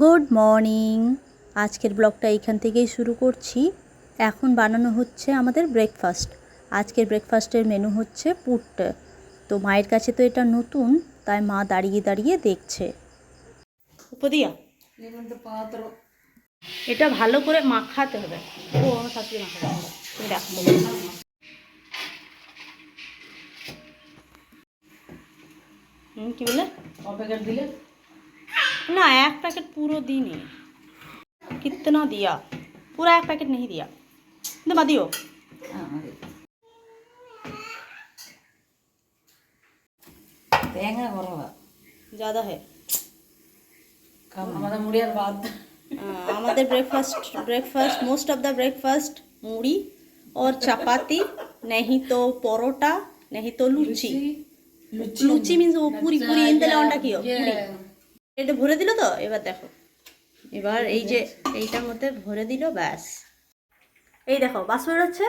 Good morning. আজকের ব্লগটা এখান থেকেই শুরু করছি। এখন বানানো হচ্ছে আমাদের ব্রেকফাস্ট। আজকের ব্রেকফাস্টের মেনু হচ্ছে পুট তো মায়ের কাছে তো এটা নতুন তাই মা দাঁড়িয়ে দাঁড়িয়ে দেখছে। উপদিয়া? এটা ভালো করে মাখাতে হবে। ও আমার শাশুড়ি মাখাতে হবে তুমি কি বলে প্যাকেট দিলে? ना एक पैकेट पूरा दी नहीं कितना दिया पूरा एक पैकेट नहीं दिया तो मत दियो ज़्यादा है আমাদের breakfast breakfast most of the breakfast মুড়ি और चपाती नहीं तो परोटा नहीं तो लुची लुची मीन्स वो पूरी पूरी इंदले ऑंडा की हो पूरी এটা ভরে দিল তো? এবার দেখো। এবার এই যে এইটার মধ্যে ভরে দিল ব্যাস। এই দেখো বাস বেরোচ্ছে।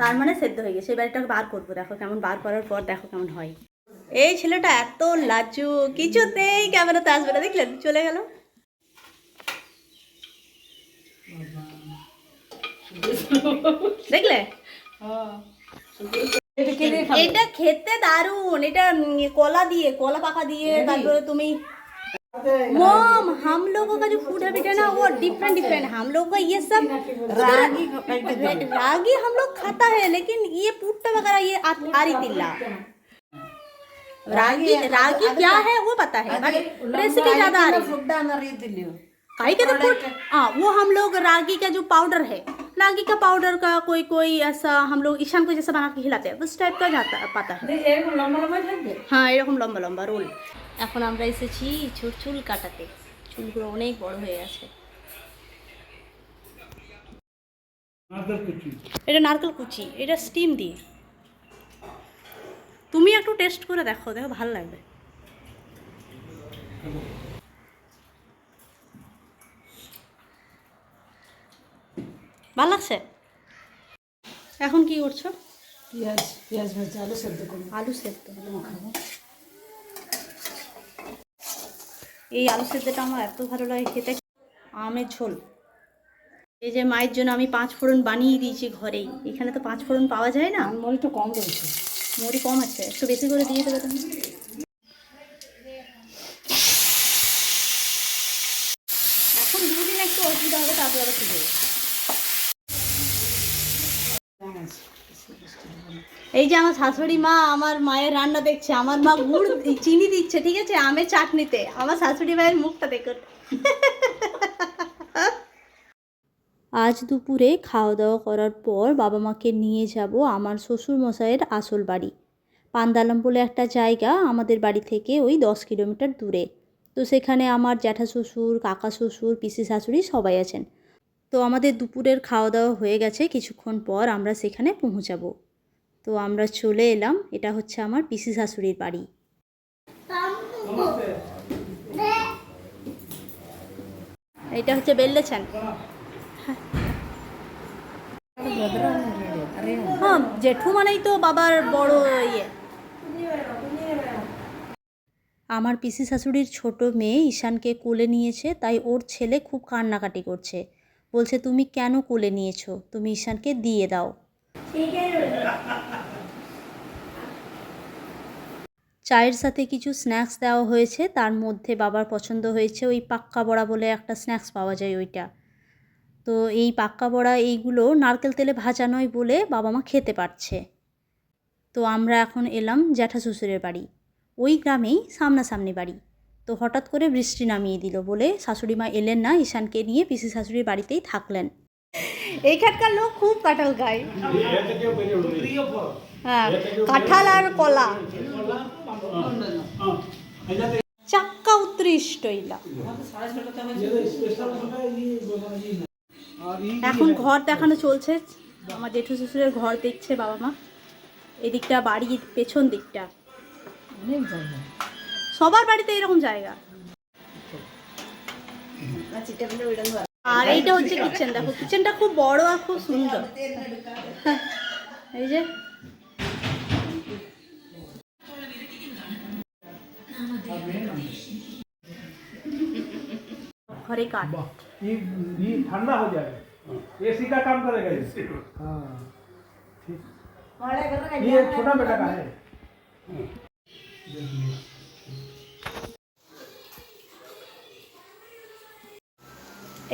তার মানে সেদ্ধ হয়ে গেছে। এবার এটাকে বার করব। দেখো কেমন বার করার পর দেখো কেমন হয়। এই ছেলেটা এত লাজু কিছুতেই ক্যামেরাতে আসবে না। দেখলেন? চলে গেল। দেখলে? এটা খেতে দারুণ এটা কলা দিয়ে কলা পাকা দিয়ে তারপরে তুমি मोम हम लोगों का जो फ़ूड हैबिट है ना वो डिफरेंट डिफरेंट हम लोगों का ये सब रागी रागी हम लोग खाता है लेकिन ये पुट्टा तो वगैरह ये आरी तिल्ला रागी रागी क्या है वो पता है रेसिपी ज़्यादा आ रही है। के तो हाँ वो हम लोग रागी का जो पाउडर है रागी का पाउडर का कोई कोई ऐसा हम लोग ईशान को जैसा बना के खिलाते हैं उस टाइप का जाता पता है। हाँ ये लंबा लंबा रोल। এখন আমরা এসেছি চুল চুল কাটাতে। চুলগুলো অনেক বড় হয়ে গেছে এটা নারকেল কুচি এটা স্টিম দিয়ে। তুমি একটু টেস্ট করে দেখো দেখো ভালো লাগবে। ভালো লাগছে? এখন কি করছ? পেঁয়াজ পেঁয়াজ ভেজে আলু সেদ্ধ করব। আলু সেদ্ধ। এই আলু সেদ্ধটা আমার এত ভালো লাগে খেতে। আমের ঝোল। এই যে মায়ের জন্য আমি পাঁচ ফোড়ন বানিয়ে দিয়েছি ঘরেই। এখানে তো পাঁচ ফোড়ন পাওয়া যায় না। মরি তো কম রয়েছে। মরি কম আছে। একটু বেশি করে দিয়ে দেবে তুমি এখন দুদিন একটু অসুবিধা হবে তারপর আবার ঠিক হবে এই যে আমার শাশুড়ি মা আমার মায়ের রান্না দেখছে, আমার মা গুড় চিনি দিচ্ছে, ঠিক আছে? আমের চাটনিতে। আমার শাশুড়ি মায়ের মুখটা দেখুন। আজ দুপুরে খাওয়া দাওয়া করার পর বাবা মাকে নিয়ে যাব আমার শ্বশুর মশাইয়ের আসল বাড়ি। পান্দালাম বলে একটা জায়গা আমাদের বাড়ি থেকে ওই দশ কিলোমিটার দূরে। তো সেখানে আমার জ্যাঠা শ্বশুর, কাকা শ্বশুর, পিসি শাশুড়ি সবাই আছেন। তো আমাদের দুপুরের খাওয়া দাওয়া হয়ে গেছে, কিছুক্ষণ পর আমরা সেখানে পৌঁছাবো। তো আমরা চলে এলাম। এটা হচ্ছে আমার পিসি শাশুড়ির বাড়ি। এটা হচ্ছে বেল্লেছেন হ্যাঁ জেঠু মানেই তো, বাবার বড় ইয়ে। আমার পিসি শাশুড়ির ছোট মেয়ে ঈশানকে কোলে নিয়েছে, তাই ওর ছেলে খুব কান্নাকাটি করছে। বলছে, তুমি কেন কোলে নিয়েছো? তুমি ঈশানকে দিয়ে দাও। চায়ের সাথে কিছু স্ন্যাক্স দেওয়া হয়েছে, তার মধ্যে বাবার পছন্দ হয়েছে ওই পাক্কা বড়া বলে একটা স্ন্যাক্স পাওয়া যায় ওইটা। তো এই পাক্কা বড়া এইগুলো নারকেল তেলে ভাজা নয় বলে বাবা মা খেতে পারছে। তো আমরা এখন এলাম জ্যাঠা শ্বশুরের বাড়ি। ওই গ্রামেই সামনাসামনি বাড়ি। তো হঠাৎ করে বৃষ্টি নামিয়ে দিল বলে শাশুড়ি মা এলেন না, ঈশানকে নিয়ে পিসি শাশুড়ির বাড়িতেই থাকলেন। এইখানকার লোক খুব কাঁঠাল খায়। হ্যাঁ কাঁঠাল আর কলা। চাক্কা উত্তৃষ্ট এখন ঘর দেখানো চলছে। আমার জেঠু শ্বশুরের ঘর দেখছে বাবা মা। এদিকটা বাড়ির পেছন দিকটা। সবার বাড়িতে এরকম জায়গা। আর এইটা হচ্ছে কিচেন দেখো কিচেনটা খুব বড় আর খুব সুন্দর এই যে घरे काट वाह, ये ये ठंडा हो जाएगा एसी का काम करेगा ये हाँ ठीक ये छोटा बेटा का है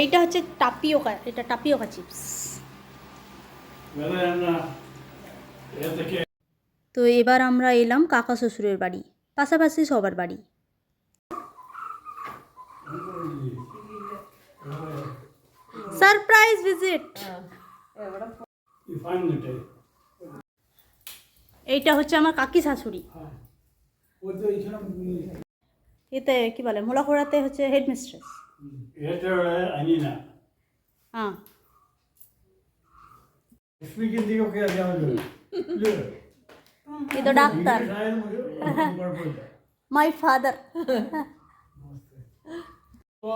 এইটা হচ্ছে টাপিওকা এটা টাপিওকা চিপস তো এবার আমরা এলাম কাকা শ্বশুরের বাড়ি, পাশাপাশি সবার বাড়ি। Surprise visit! এইটা হচ্ছে আমার কাকি শাশুড়ি। এতে কি বলে, মোলাখোড়াতে হচ্ছে হেডমিস্ট্রেস। ഏറ്റവും അനിയന ആ. ലക്ഷ്മിക്ക്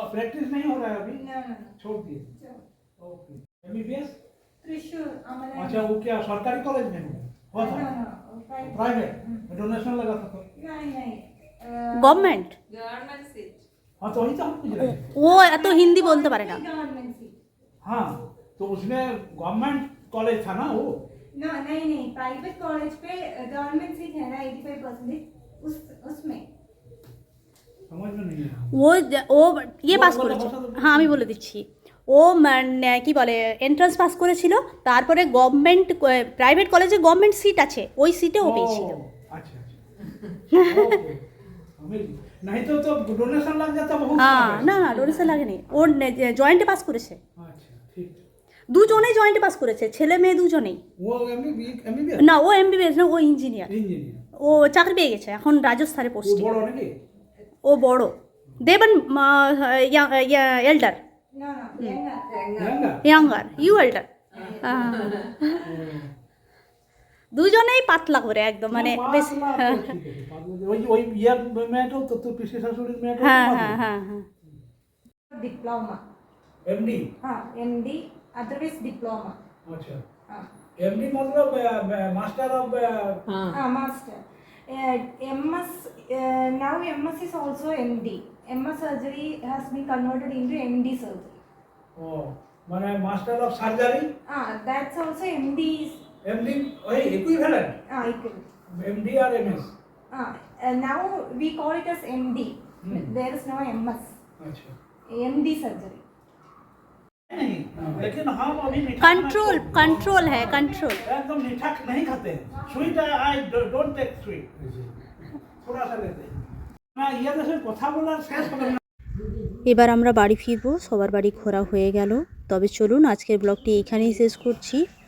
प्रैक्टिस नहीं हो रहा है अभी छोड़ दिए ओके एमबीबीएस त्रिशूर अमला अच्छा वो क्या सरकारी कॉलेज में हुआ था प्राइवेट डोनेशन लगा था तो नहीं नहीं गवर्नमेंट गवर्नमेंट तो वही तो हम पूछ रहे हैं ও এত হিন্দি বলতে পারে না गव्हर्नमेंट सीट हाँ तो उसमें गवर्नमेंट कॉलेज था ना वो ना नहीं नहीं प्राइवेट कॉलेज पे गवर्नमेंट सीट है ना एटी फाइव परसेंटेज उस उसमें समझ में नहीं आया ও যে- ও ইয়ে বলো, পাস বলো, করেছে ভাষা তো বলো। হ্যাঁ আমি বলে দিচ্ছি ও মানে কি বলে এন্ট্রান্স পাস করেছিল তারপরে গভর্নমেন্ট প্রাইভেট কলেজে গভর্নমেন্ট সিট আছে ওই সিটে ও পেয়েছিল ओ, अच्छा अच्छा ओके हमें नहीं तो तो डोनेशन लग जाता बहुत হ্যাঁ सारा। না না ডোনেশন লাগেনি ও জয়েন্টে পাস করেছে अच्छा ठीक দুজনেই জয়েন্টে পাস করেছে ছেলে মেয়ে দুজনেই वो एमबीबी एमबीबी না ও এমবিবিএস না ও ইঞ্জিনিয়ার इंजीनियर ও চাকরি পেয়ে গেছে এখন রাজস্থানে वो পোস্টিং बड़ो नहीं ও বড় দেবন এল্ডার no no younger. यंगा younger you elder দুজনেই পাতলা করে একদম মানে বেশ হ্যাঁ वही वही ईयर में तो तो तो पिछले ससुर में तो হ্যাঁ হ্যাঁ হ্যাঁ হ্যাঁ डिप्लोमा एमडी हाँ एम डी अदरवाइज डिप्लोमा अच्छा हाँ एमडी मतलब मास्टर ऑफ हां हाँ master M S now MS is also MD. MS surgery has been converted into MD surgery. ओ माने master of surgery Ah, that's also MD is MD वही equivalent ah, equal. MD और MS Ah, uh, now we call it as MD. Hmm. There is no MS. अच्छा MD surgery. नहीं लेकिन हम अभी मीठा control control है control एकदम मीठा नहीं खाते हैं sweet I don't take sweet थोड़ा सा लेते हैं না ইয়া দেশের কথা বলার শেষ হবে না এবার আমরা বাড়ি ফিরবো সবার বাড়ি ঘোরা হয়ে গেল তবে চলুন আজকের ব্লগটি এখানেই শেষ করছি